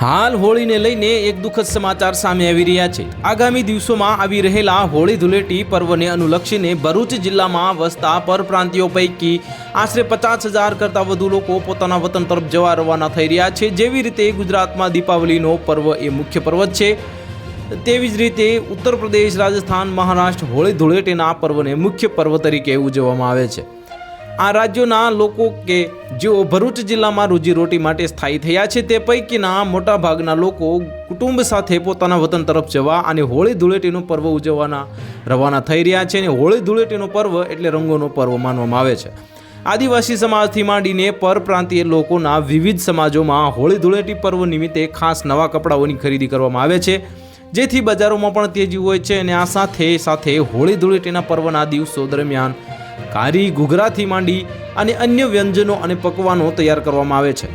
હાલ હોળીને લઈને એક દુઃખદ સમાચાર સામે આવી રહ્યા છે. આગામી દિવસોમાં આવી રહેલા હોળી ધૂળેટી પર્વને અનુલક્ષીને ભરૂચ જિલ્લામાં વસતા પરપ્રાંતિયો પૈકી આશરે પચાસ હજાર કરતાં વધુ લોકો પોતાના વતન તરફ જવા રવાના થઈ રહ્યા છે. જેવી રીતે ગુજરાતમાં દીપાવલીનો પર્વ એ મુખ્ય પર્વ છે. તેવી જ રીતે ઉત્તર પ્રદેશ, રાજસ્થાન, મહારાષ્ટ્ર હોળી ધૂળેટીના પર્વને મુખ્ય પર્વ તરીકે ઉજવવામાં આવે છે. આ રાજ્યોના લોકો કે જેઓ ભરૂચ જિલ્લામાં રોજીરોટી માટે સ્થાયી થયા છે, તે પૈકીના મોટાભાગના લોકો કુટુંબ સાથે પોતાના વતન તરફ જવા અને હોળી ધૂળેટીનું પર્વ ઉજવવાના રવાના થઈ રહ્યા છે અને હોળી ધૂળેટીનો પર્વ એટલે રંગોનો પર્વ માનવામાં આવે છે. આદિવાસી સમાજથી માંડીને પરપ્રાંતીય લોકોના વિવિધ સમાજોમાં હોળી ધૂળેટી પર્વ નિમિત્તે ખાસ નવા કપડાઓની ખરીદી કરવામાં આવે છે. જેથી બજારોમાં પણ તેજી હોય છે અને આ સાથે સાથે હોળી ધૂળેટીના પર્વના દિવસો દરમિયાન ઘારી ઘૂઘરાથી માંડી અને અન્ય વ્યંજનો અને પકવાનો તૈયાર કરવામાં આવે છે.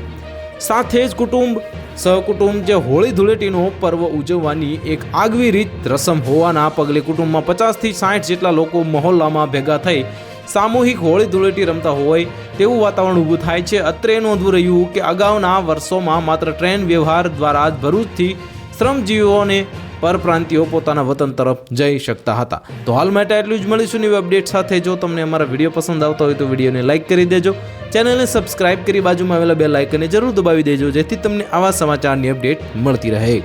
સાથે જ કુટુંબ, સહકુટુંબ જે હોળી ધૂળેટીનો પર્વ ઉજવવાની એક આગવી રીત રસમ હોવાના પગલે કુટુંબમાં પચાસથી સાઠ જેટલા લોકો મહોલ્લામાં ભેગા થઈ સામૂહિક હોળી ધૂળેટી રમતા હોય તેવું વાતાવરણ ઊભું થાય છે. અત્રે નોંધવું રહ્યું કે અગાઉના વર્ષોમાં માત્ર ટ્રેન વ્યવહાર દ્વારા જ ભરૂચથી શ્રમજીવીઓને પરપ્રાંતિઓ પોતાના વતન તરફ જઈ શકતા હતા. તો હાલ માટે એટલું જ મળીશું નવી અપડેટ સાથે. જો તમને અમારા વીડિયો પસંદ આવતો હોય તો વિડીયોને લાઇક કરી દેજો. ચેનલને સબસ્ક્રાઇબ કરી બાજુમાં આવેલા બે લાઇકને જરૂર દબાવી દેજો, જેથી તમને આવા સમાચારની અપડેટ મળતી રહે.